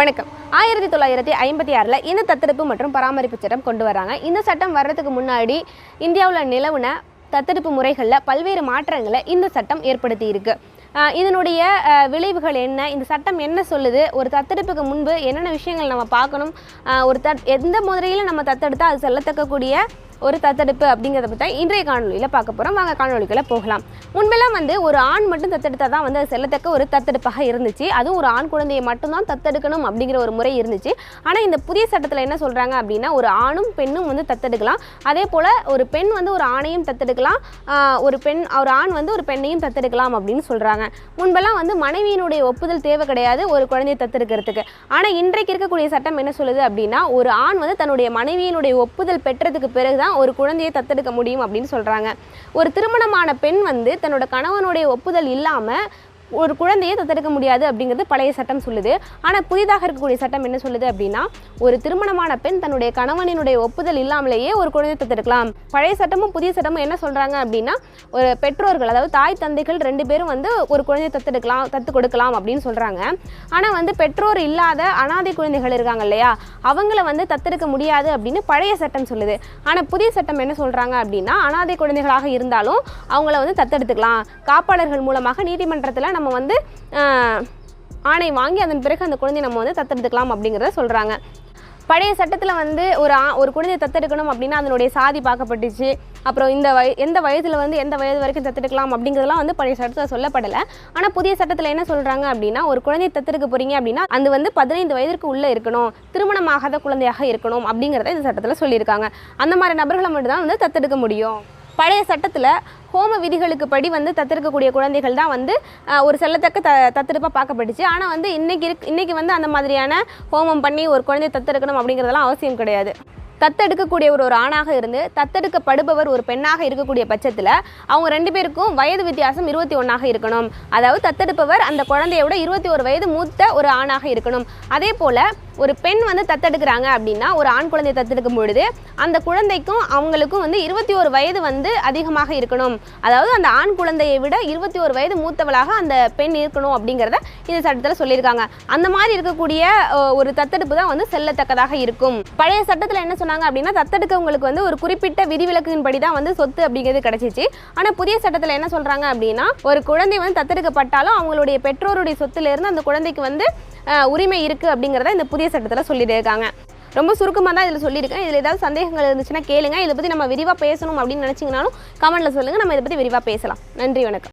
வணக்கம். ஆயிரத்தி தொள்ளாயிரத்தி ஐம்பத்தி ஆறில் இந்த தத்தெடுப்பு மற்றும் பராமரிப்பு சட்டம் கொண்டு வராங்க. இந்த சட்டம் வர்றதுக்கு முன்னாடி இந்தியாவில் நிலவுன தத்தெடுப்பு முறைகளில் பல்வேறு மாற்றங்களை இந்த சட்டம் ஏற்படுத்தி இருக்கு. இதனுடைய விளைவுகள் என்ன? இந்த சட்டம் என்ன சொல்லுது? ஒரு தத்தெடுப்புக்கு முன்பு என்னென்ன விஷயங்கள் நம்ம பார்க்கணும்? ஒரு தத் எந்த முறையில் நம்ம தத்தெடுத்தால் அது செல்லத்தக்கக்கூடிய ஒரு தத்தெடுப்பு அப்படிங்கிறத பற்றி இன்றைய காணொலியில் பார்க்க போகிறோம் வாங்க காணொலிக்குள்ளே போகலாம். முன்பெல்லாம் வந்து ஒரு ஆண் மட்டும் தத்தெடுத்தால் தான் வந்து அது செல்லத்தக்க ஒரு தத்தெடுப்பாக இருந்துச்சு. அதுவும் ஒரு ஆண் குழந்தையை மட்டும்தான் தத்தெடுக்கணும் அப்படிங்கிற ஒரு முறை இருந்துச்சு. ஆனால் இந்த புதிய சட்டத்தில் என்ன சொல்கிறாங்க அப்படின்னா ஒரு ஆணும் பெண்ணும் வந்து தத்தெடுக்கலாம். அதே போல் ஒரு பெண் வந்து ஒரு ஆணையும் தத்தெடுக்கலாம். ஒரு பெண் ஒரு ஆண் வந்து ஒரு பெண்ணையும் தத்தெடுக்கலாம் அப்படின்னு சொல்கிறாங்க முன்பெல்லாம் வந்து மனைவியினுடைய ஒப்புதல் தேவை கிடையாது ஒரு குழந்தையை தத்தெடுக்கிறதுக்கு. ஆனால் இன்றைக்கு இருக்கக்கூடிய சட்டம் என்ன சொல்லுது அப்படின்னா ஒரு ஆண் வந்து தன்னுடைய மனைவியினுடைய ஒப்புதல் பெற்றதுக்கு பிறகு தான் ஒரு குழந்தையை தத்தெடுக்க முடியும் அப்படின்னு சொல்கிறாங்க ஒரு திருமணமான பெண் வந்து தன்னோட கணவனுடைய ஒப்புதல் இல்லாமல் ஒரு குழந்தையை தத்தெடுக்க முடியாது அப்படிங்கிறது பழைய சட்டம் சொல்லுது. ஆனால் புதிதாக இருக்கக்கூடிய சட்டம் என்ன சொல்லுது அப்படின்னா ஒரு திருமணமான பெண் தன்னுடைய கணவனினுடைய ஒப்புதல் இல்லாமலேயே ஒரு குழந்தையை தத்தெடுக்கலாம். பழைய சட்டமும் புதிய சட்டமும் என்ன சொல்கிறாங்க அப்படின்னா ஒரு பெற்றோர்கள் அதாவது தாய் தந்தைகள் ரெண்டு பேரும் வந்து ஒரு குழந்தையை தத்தெடுக்கலாம் தத்து கொடுக்கலாம் அப்படின்னு சொல்கிறாங்க ஆனால் வந்து பெற்றோர் இல்லாத அனாதை குழந்தைகள் இருக்காங்க இல்லையா? அவங்கள வந்து தத்தெடுக்க முடியாது அப்படின்னு பழைய சட்டம் சொல்லுது. ஆனால் புதிய சட்டம் என்ன சொல்கிறாங்க அப்படின்னா அனாதை குழந்தைகளாக இருந்தாலும் அவங்கள வந்து தத்தெடுத்துக்கலாம். காப்பாளர்கள் மூலமாக நீதிமன்றத்தில் நம்ம நம்ம வந்து ஆணை வாங்கி அதன் பிறகு அந்த குழந்தையை நம்ம வந்து தத்தெடுத்துக்கலாம் அப்படிங்கிறத சொல்கிறாங்க பழைய சட்டத்தில் வந்து ஒரு ஆ ஒரு குழந்தையை தத்தெடுக்கணும் அப்படின்னா அதனுடைய சாதி பார்க்கப்பட்டுச்சு. அப்புறம் இந்த வய எந்த வயதில் வந்து எந்த வயது வரைக்கும் தத்தெடுக்கலாம் அப்படிங்கிறதுலாம் வந்து பழைய சட்டத்தில் சொல்லப்படலை. ஆனால் புதிய சட்டத்தில் என்ன சொல்கிறாங்க அப்படின்னா ஒரு குழந்தையை தத்தெடுக்க போகிறீங்க அப்படின்னா அது வந்து பதினைந்து வயதிற்கு உள்ளே இருக்கணும். திருமணமாகாத குழந்தையாக இருக்கணும் அப்படிங்கிறத இந்த சட்டத்தில் சொல்லியிருக்காங்க. அந்த மாதிரி நபர்களை மட்டும்தான் வந்து தத்தெடுக்க முடியும். பழைய சட்டத்தில் ஹோம விதிகளுக்கு படி வந்து தத்தெடுக்கக்கூடிய குழந்தைகள் தான் வந்து ஒரு செல்லத்தக்க த தத்தெடுப்பாக பார்க்கப்பட்டுச்சு. ஆனால் வந்து இன்றைக்கி இருக் இன்றைக்கி வந்து அந்த மாதிரியான ஹோமம் பண்ணி ஒரு குழந்தையை தத்தெடுக்கணும் அப்படிங்கிறதெல்லாம் அவசியம் கிடையாது. தத்தெடுக்கக்கூடிய ஒரு ஒரு ஆணாக இருந்து தத்தெடுக்கப்படுபவர் ஒரு பெண்ணாக இருக்கக்கூடிய பட்சத்தில் அவங்க ரெண்டு பேருக்கும் வயது வித்தியாசம் இருபத்தி ஒன்றாக இருக்கணும். அதாவது தத்தெடுப்பவர் அந்த குழந்தையோட விட இருபத்தி ஒரு வயது மூத்த ஒரு ஆணாக இருக்கணும். அதே போல் ஒரு பெண் வந்து தத்தெடுக்கிறாங்க அப்படின்னா ஒரு ஆண் குழந்தையை தத்தெடுக்கும் பொழுது அந்த குழந்தைக்கும் அவங்களுக்கும் வந்து இருபத்தி ஒரு வயது வந்து அதிகமாக இருக்கணும். அதாவது அந்த ஆண் குழந்தையை விட இருபத்தி ஒரு வயது மூத்தவளாக அந்த பெண் இருக்கணும் அப்படிங்கிறத இந்த சட்டத்தில் சொல்லியிருக்காங்க. அந்த மாதிரி இருக்கக்கூடிய ஒரு தத்தெடுப்பு தான் வந்து செல்லத்தக்கதாக இருக்கும். பழைய சட்டத்தில் என்ன சொன்னாங்க அப்படின்னா தத்தெடுக்கவங்களுக்கு வந்து ஒரு குறிப்பிட்ட விதிவிலக்கின்படி தான் வந்து சொத்து அப்படிங்கிறது கிடைச்சிச்சு. ஆனால் புதிய சட்டத்தில் என்ன சொல்கிறாங்க அப்படின்னா ஒரு குழந்தை வந்து தத்தெடுக்கப்பட்டாலும் அவங்களுடைய பெற்றோருடைய சொத்துலேருந்து அந்த குழந்தைக்கு வந்து உரிமை இருக்குது அப்படிங்கிறத இந்த புதிய சட்டத்தில் சொல்லியிருக்காங்க. ரொம்ப சுருக்கமாக தான் இதில் சொல்லியிருக்கேன். இதில் ஏதாவது சந்தேகங்கள் இருந்துச்சுன்னா கேளுங்க. இதை பற்றி நம்ம விரிவாக பேசணும் அப்படின்னு நினச்சிங்கனாலும் கமெண்ட்டில் சொல்லுங்கள் நம்ம இதை பற்றி விரிவாக பேசலாம். நன்றி வணக்கம்.